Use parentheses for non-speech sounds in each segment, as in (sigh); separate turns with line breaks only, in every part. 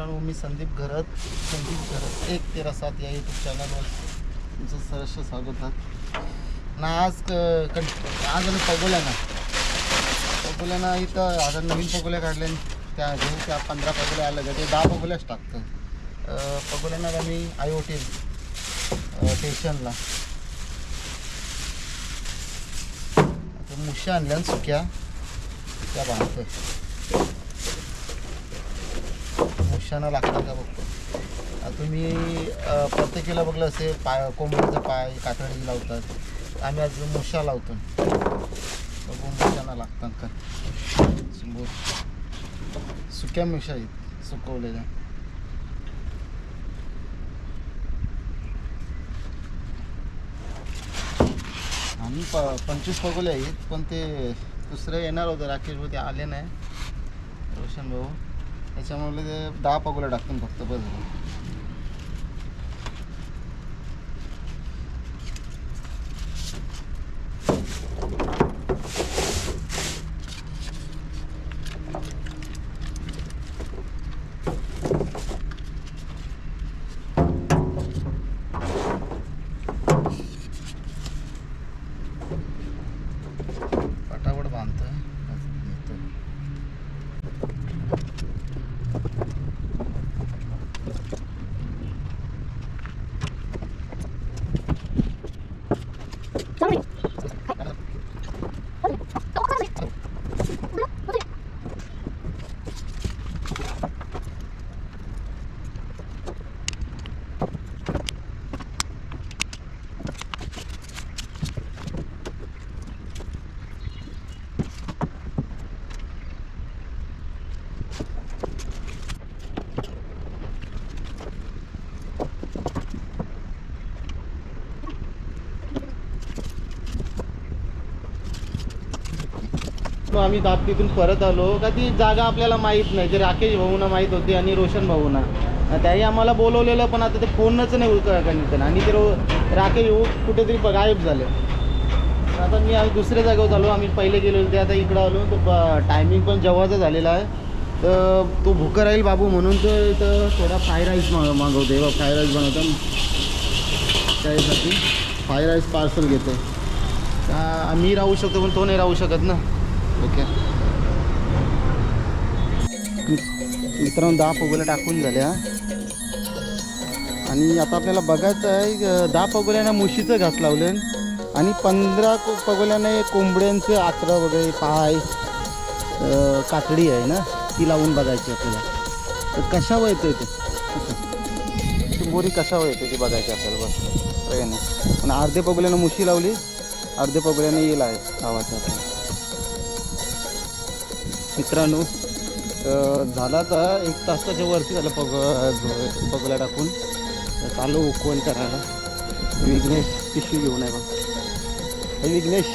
मित्रांनो मी संदीप घरत संदीप घरत एक तेरा सात या यूट्यूब चॅनलवर तुमचं सहर्ष स्वागत आहे. ना आज कं- आज आम्ही पगोल्या ना. इथं आता नवीन पगोल्या काढल्या त्या घेऊन त्या पंधरा पगोल्या आल्या त्या ते दहा पगोल्याच टाकतं पगोल्यानं आम्ही आय ओ टी स्टेशनला आता मुश्या आणल्या सुक्या. त्या बांधतोय. मुश्यानं लागतात का बघतो? तुम्ही प्रत्येकीला बघलं असेल पाय कोंबडीचं पाय कातडी लावतात. आम्ही आज मुशा लावतो. बघू मुशांना लागतात का? सुक्या मुशा आहेत सुकवलेल्या. आम्ही प पंचवीस पगोले आहेत पण ते दुसरे येणार होते राकेश भाऊ ते आले नाही. रोशन भाऊ त्याच्यामुळे ते दहा पगोल्या टाकतो फक्त बस. पटापट बांधतोय बस नेतोय. मग आम्ही तिथून परत आलो. का ती जागा आपल्याला माहीत नाही. ते राकेश भाऊना माहीत होती आणि रोशन भाऊना. त्याही आम्हाला बोलवलेलं पण आता ते फोनच नाही उलकणीत आणि ते रो राकेश भाऊ कुठेतरी गायब झाले. आता मी आम्ही दुसऱ्या जागेवर आलो. आम्ही पहिले गेलो ते आता इकडं आलो. तर टायमिंग पण जेव्हाचा झालेला आहे. तर तो भुका राहील बाबू म्हणून तो इथं थोडा फ्राय राईस माग मागवतो बघ फ्राय राईस बनवतो. त्यासाठी फ्राय राईस पार्सल घेतो का राहू शकतो पण तो नाही राहू शकत ना. ओके. मित्रांनो दहा पगोल्या टाकून झाल्या आणि आता आपल्याला बघायचं आहे दहा पगोल्यानं मुशीचं घास लावलं. आणि पंधरा को- पगोल्याने कोंबड्यांचे आत्र वगैरे पाय कातडी आहे ना ती लावून बघायची आपल्याला. तर कशावर येतं ते? ती बोरी कशावर येते ती बघायची आपल्याला बस. काय नाही. आणि अर्धे पगोल्यानं मुशी लावली अर्धे पगोल्याने येईल आहे गावाच्या आपल्या मित्रांनो झाला तर एक तासाच्या वरती झालं पग पगोल्या टाकून. चालू उकवण करायला? विघ्नेश पिशवी घेऊन आहे बघ. विघ्नेश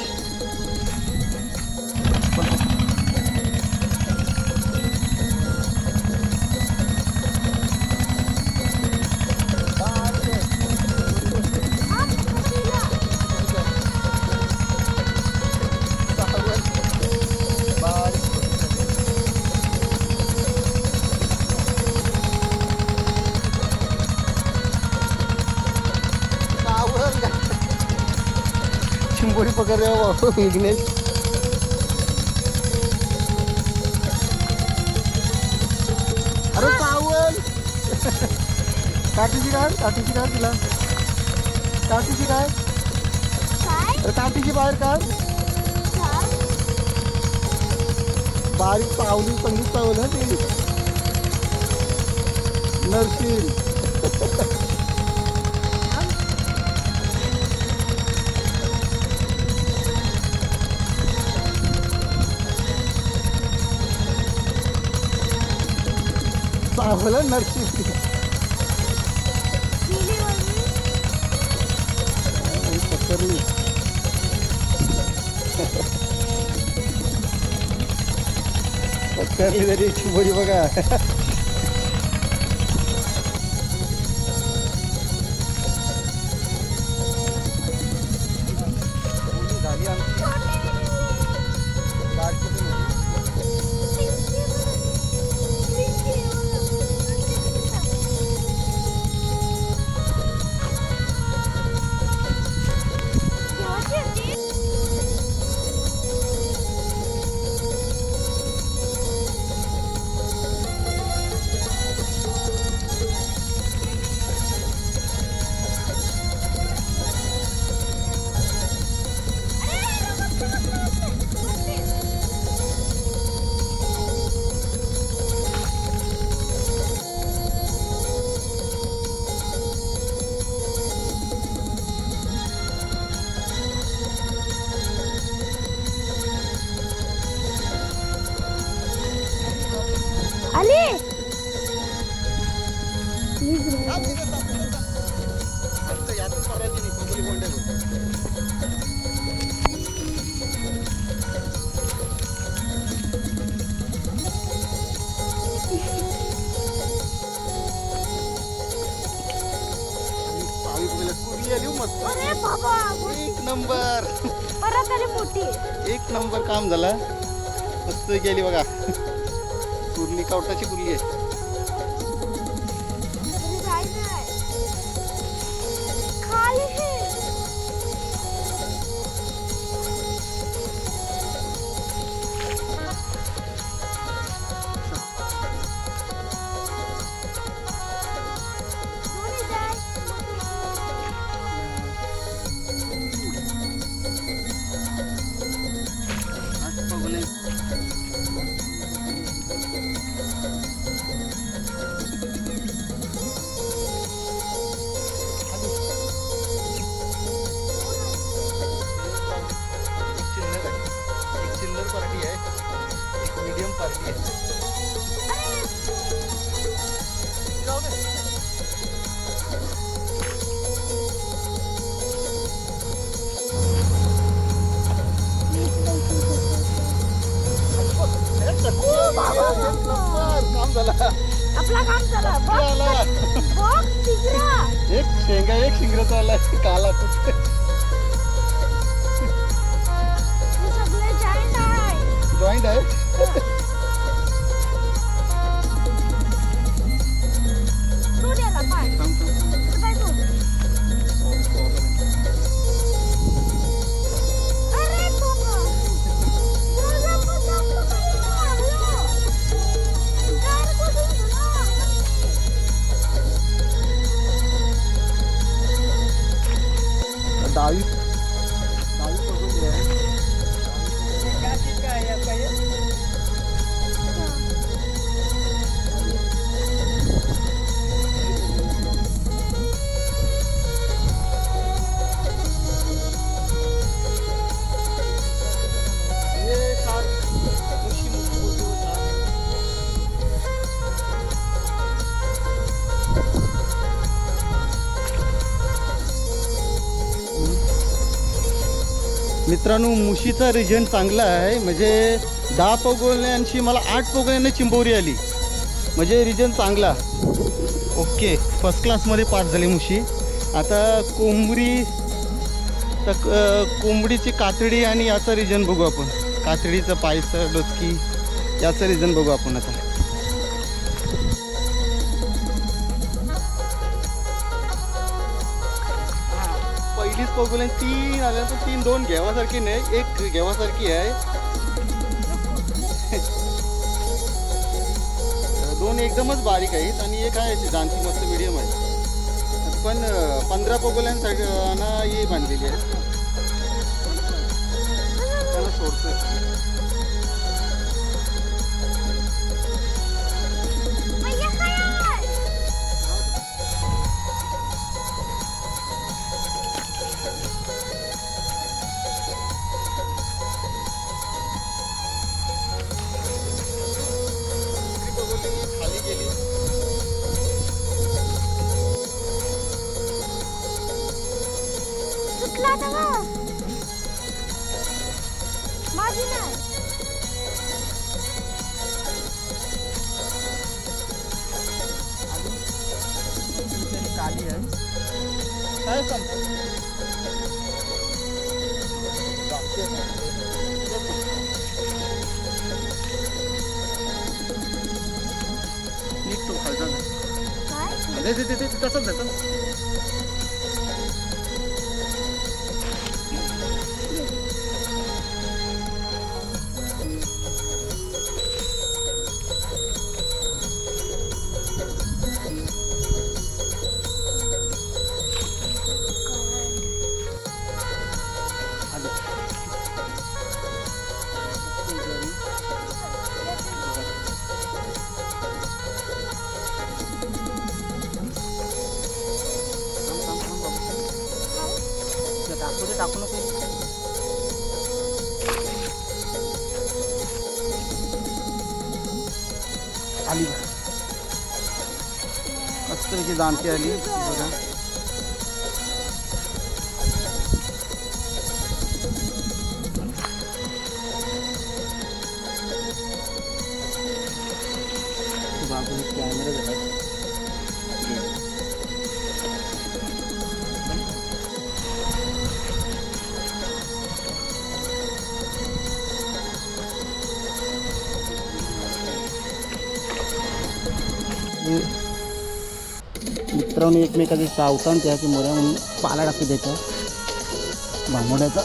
चिंबोरी पकडले बाबा विघ्नेश. अरे चावल काठीची काय काठीची काय तुला. काठीची काय? अरे काठीची बाहेर काढ. बारीक पावली संगीत चावल ना ती. नरसिंग चावल नरसिंग पकडली पकडली तरी चिंबोरी बघा. नंबर.
परत आली मोठी.
एक नंबर काम झाला. मस्त गेली बघा. (laughs) कुर्ली कवटाची कुर्ली आहे. मित्रांनो मुशीचा रिजन चांगला आहे. म्हणजे दहा पोगोल्यांशी मला आठ पोगोल्यांना चिंबोरी आली. म्हणजे रिजन चांगला. ओके फर्स्ट क्लासमध्ये पास झाली मुशी. आता कोंबडी तर क- कोंबडीची कातडी आणि याचा रिजन बघू आपण. कातडीचं पायचं डोचकी याचं रिजन बघू आपण आता. पहिलीच तीन आल्या पण तीन दोन घेवासारखी नाही एक घेवासारखी आहे. (laughs) दोन एकदमच बारीक आहेत आणि एक आहे अशी जाणती मस्त मिडियम आहे. पण पंधरा पोगोल्यांसाठी ना ही बांधलेली आहे. त्याला सोडतोय.
काय
सांगतो निघतो खालचा
काय
दे दे दे जास्त टाकू नको आली मस्त पैकी आली. बघा. हे मित्रांनो एकमेकाचे सावतान त्याची मोऱ्या म्हणून पाला टाकते त्याच्या बांबोड्याचा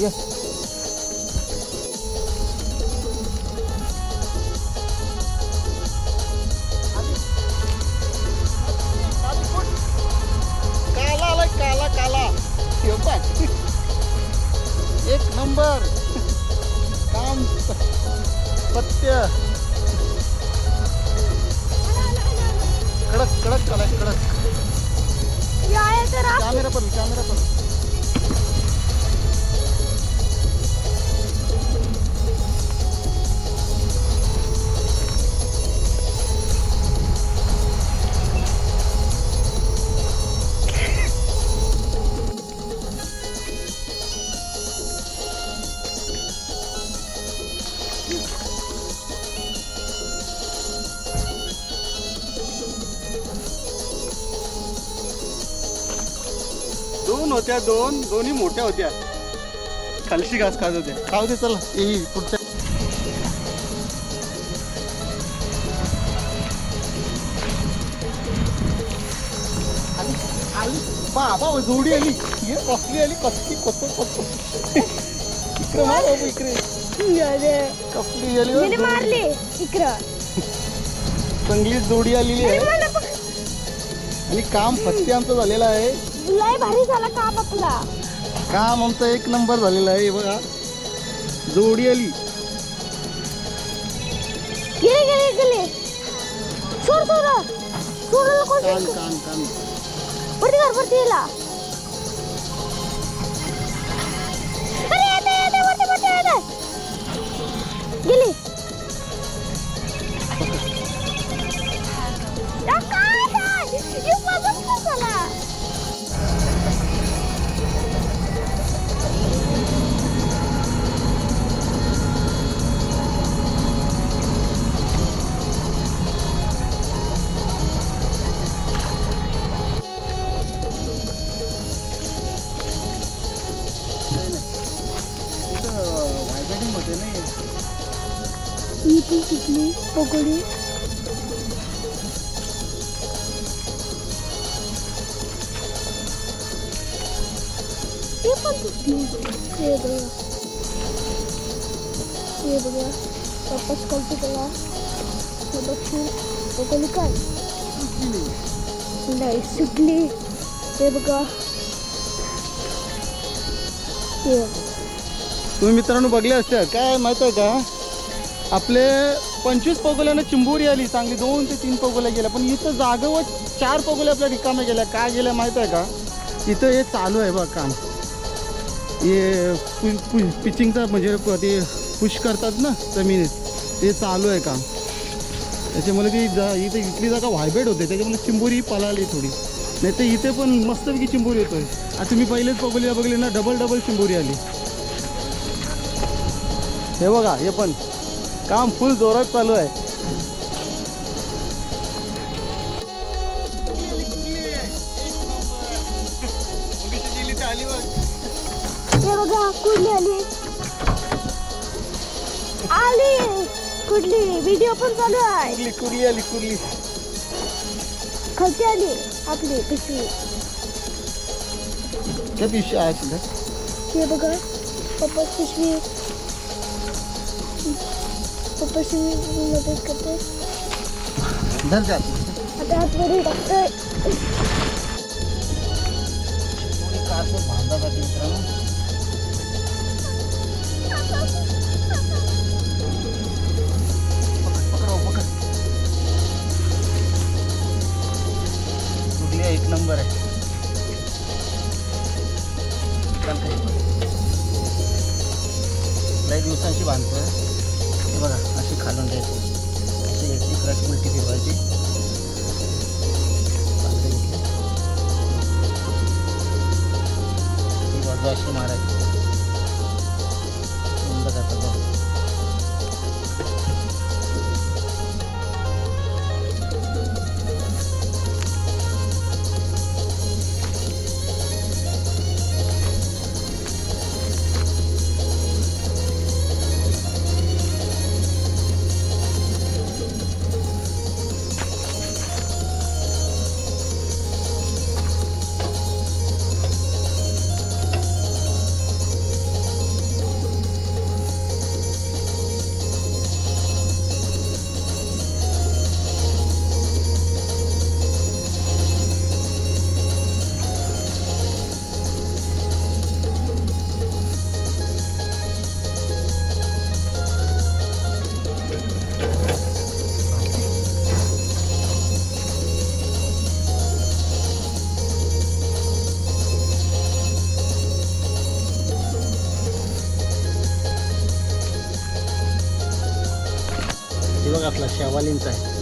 येस होत्या दोन दोन्ही मोठ्या होत्या. खालशी घास खात होत्या खाऊ दे चला. येईल पुढच्या. बाबा हो, जोडी आली. ये कसली आली? कसली कसं कसं? इकडे मार बाबू इकडे. कसली आली
मारली इकडं.
चांगली जोडी आलेली आहे. आणि काम फत्ते आमचं झालेलं आहे.
लय भारी झाला काम आपला
काम आमचं एक नंबर झालेलं आहे हे बघा. जोडी आली.
गेले गेले गेले. सोड सोड. सोडायला कोण
कान कान कान.
वरती कर वरती येला अरे येते येते वरती वरती येते. गेली. शिकली पकोडी हे पण तुटली हे बघा हे बघा वापस कलती करा हे बघशील पकोडी काय नाही सुटली हे बघा हे बघा.
तुम्ही मित्रांनो बघले असते काय माहीत आहे का आपले पंचवीस पगोल्यानं चिंबोरी आली चांगली दोन ते तीन पगोल्या गेल्या पण इथं जागेवर चार पगोल्या आपल्या रिकाम्या गेल्या. काय गेल्या माहीत आहे का? इथं हे चालू आहे बघ काम. हे पिचिंगचा म्हणजे ते पुश करतात ना जमिनीत. ते चालू आहे काम. त्याच्यामुळे ती जा इथे इथली जागा व्हायब्रेट होते. त्याच्यामुळे चिंबोरी पळाली थोडी. नाही तर इथे पण मस्तपैकी चिंबोरी येतोय आता तुम्ही पहिलेच पगोलीला बघले ना डबल डबल चिंबोरी आली. हे बघा हे पण. काम फुल जोरात चालू आहे.
हे बघा कुठली आली? आली. कुठली? व्हिडिओ पण चालू आहे.
कुर्ली कुर्ली आली कुर्ली
खालची आली. आपली पिशवी.
त्या पिशवी आहे सुद्धा
हे बघा पप्पा पिशवी. पप्पा पिशवी मदत करते
धर द्या
आता आतमध्ये टाकतोय
थोडी जाते मित्रांनो आहे, एक नंबर आहे चाल खाली. बांधतोय बघा अशी खालून द्यायची. अशी घ्यायची क्रश उलटी फिरवायची बाजू अशी मारायची. आपला शेवालींचा आहे.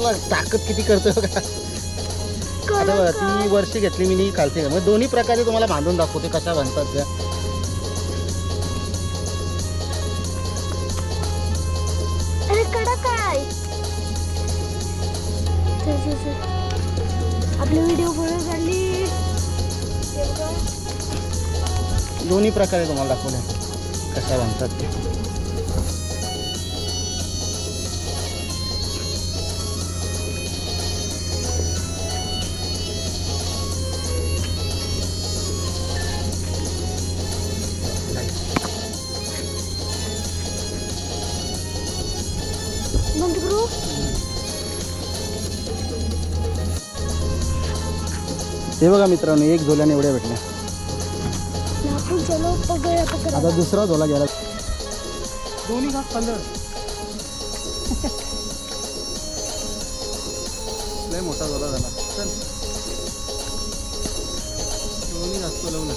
कसला ताकद किती करतोय बघा. आता बघा ती वर्षी घेतली मी नी खालती मग दोन्ही प्रकारे तुम्हाला बांधून दाखवते कशा बांधतात त्या.
आपली व्हिडिओ झाली.
दोन्ही प्रकारे तुम्हाला दाखवले कशा बांधतात ते. हे बघा मित्रांनो एक झोल्याने एवढ्या भेटल्या. आता दुसरा झोला घ्यायला दोन्ही घास पंधरा लय मोठा झोला झाला. चल. दोन्ही घास तो लावून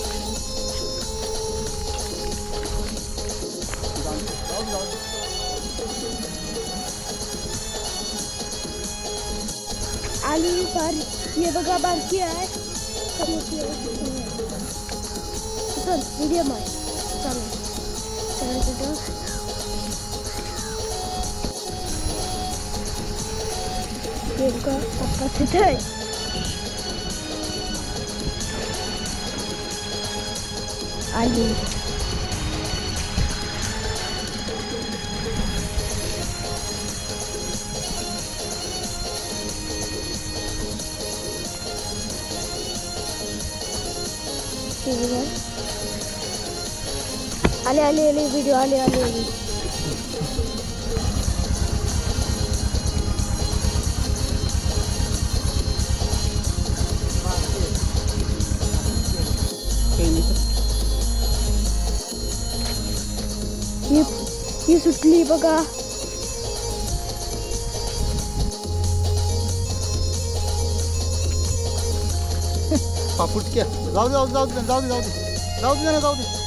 आली बारी हे बघा बारकी आहे. का मोठी आहे? चल मीडियम आहे चालेल चालेल तुझं हे आले आले आले व्हिडिओ आले आले आले. ही सुटली बघा.
पापूट जाऊ दे जाऊ दे जाऊ दे जाऊ दे. जाऊ दे जाऊ दे जाऊ दे.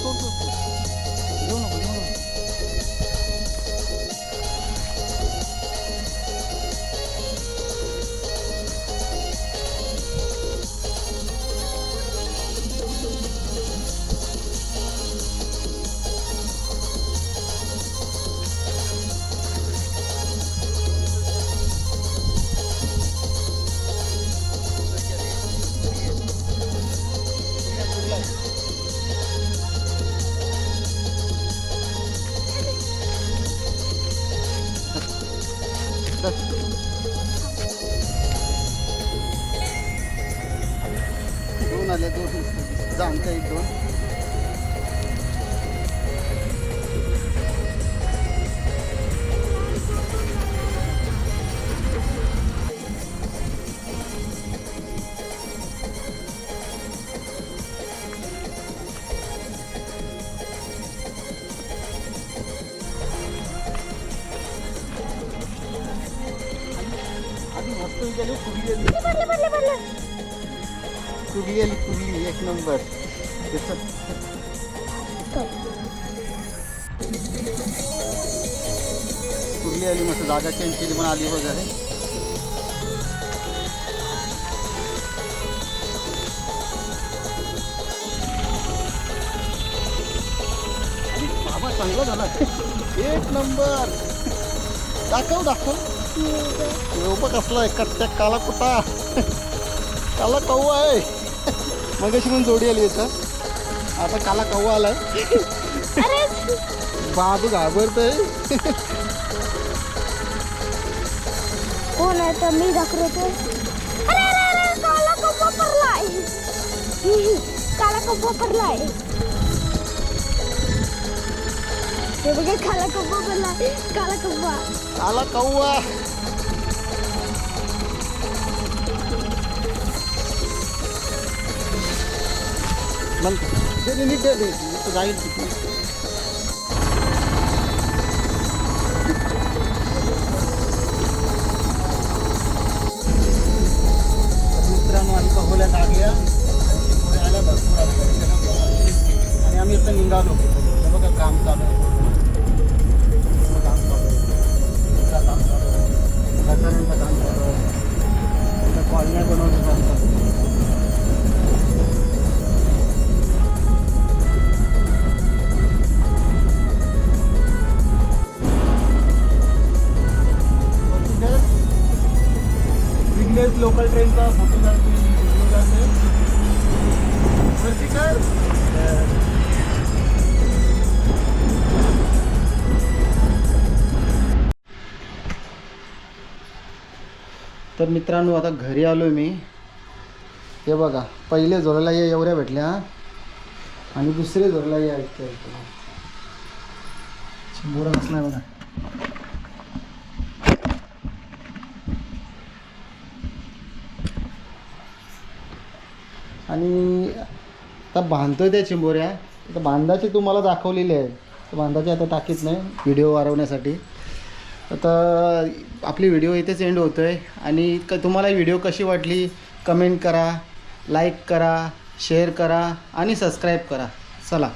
फुगली आली एक नंबर. त्याचं आली मस्त जागा चेंज केली पण आली वगैरे. बाबा चांगला झाला. एक नंबर. दाखव दाखव. लोक कसला आहे कट्ट्या काला कुटा काला कौवा आहे. मग पण जोडी आली येतं आता काला कौवा आलाय.
अरे!
बाबू घाबरतोय.
कोण आहे तर मी दाखवतो अरे अरे अरे काला कप्पा पडलाय. काला कप्पा पडलाय. हे बघा काला पडलाय. काला कप्पा
काला कौवा मग दे दे, नीट दे दे इथं जाईल तिथे तर मित्रांनो आम्ही कहोल्या लागल्या पुढे आल्या भरपूर आल्या. आणि आम्ही इथं निघालो. हे बघा काम चालू आहे. इथं काम चालू आहे. इथं काम चालू आहे. गटारांचं काम चालू आहे. इथं कॉलन्या बनवलं
मित्रांनो आता घरी आलो मी. हे बघा पहिले जोराला या एवढ्या भेटल्या आणि दुसरे जोराला या ऐकते भेटल्या. शंभर असणार बघा. आणि आता बांधतोय त्या चिंबोऱ्या. आता बांधाची तुम्हाला दाखवलेली आहे. तर बांधाची आता टाकीत नाही. व्हिडिओ वाढवण्यासाठी. आता आपली व्हिडिओ इथेच एंड होतो आहे आणि क तुम्हाला व्हिडिओ कशी वाटली? कमेंट करा लाईक करा शेअर करा आणि सबस्क्राईब करा. चला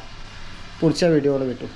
पुढच्या व्हिडिओला भेटू.